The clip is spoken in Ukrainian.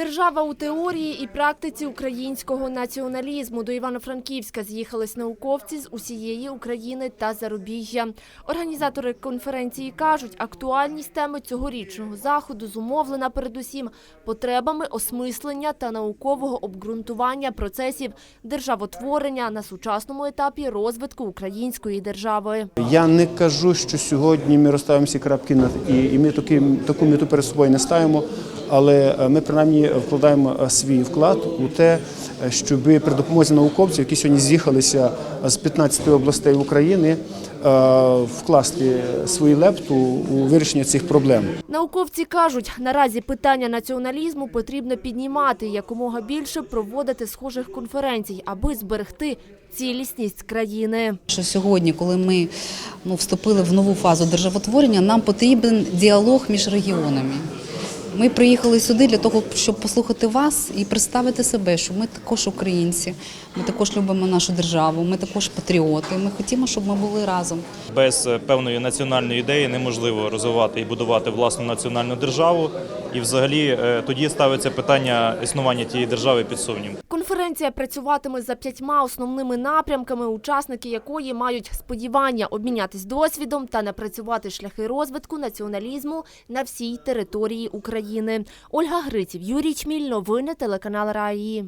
Держава у теорії і практиці українського націоналізму до Івано-Франківська з'їхались науковці з усієї України та зарубіжжя. Організатори конференції кажуть, актуальність теми цьогорічного заходу зумовлена передусім потребами осмислення та наукового обґрунтування процесів державотворення на сучасному етапі розвитку української держави. Я не кажу, що сьогодні ми розставимо всі крапки і, ми таку мету перед собою не ставимо, але е, ми принаймні вкладаємо е, свій вклад у те, е, щоб при допомозі науковців, які сьогодні з'їхалися з 15 областей України, вкласти свою лепту у вирішення цих проблем. Науковці кажуть, наразі питання націоналізму потрібно піднімати якомога більше проводити схожих конференцій, аби зберегти цілісність країни. Що сьогодні, коли ми ну, вступили в нову фазу державотворення, нам потрібен діалог між регіонами. Ми приїхали сюди для того, щоб послухати вас і представити себе, що ми також українці, ми також любимо нашу державу, ми також патріоти. Ми хотімо, щоб ми були разом. Без е, певної національної ідеї неможливо розвивати і будувати власну національну державу. І взагалі е, тоді ставиться питання існування тієї держави під сумнів. Конференція працюватиме за п'ятьма основними напрямками, учасники якої мають сподівання обмінятись досвідом та напрацювати шляхи розвитку націоналізму на всій території України. Ольга Гриців, Юрій Чміль, новини телеканал Раї.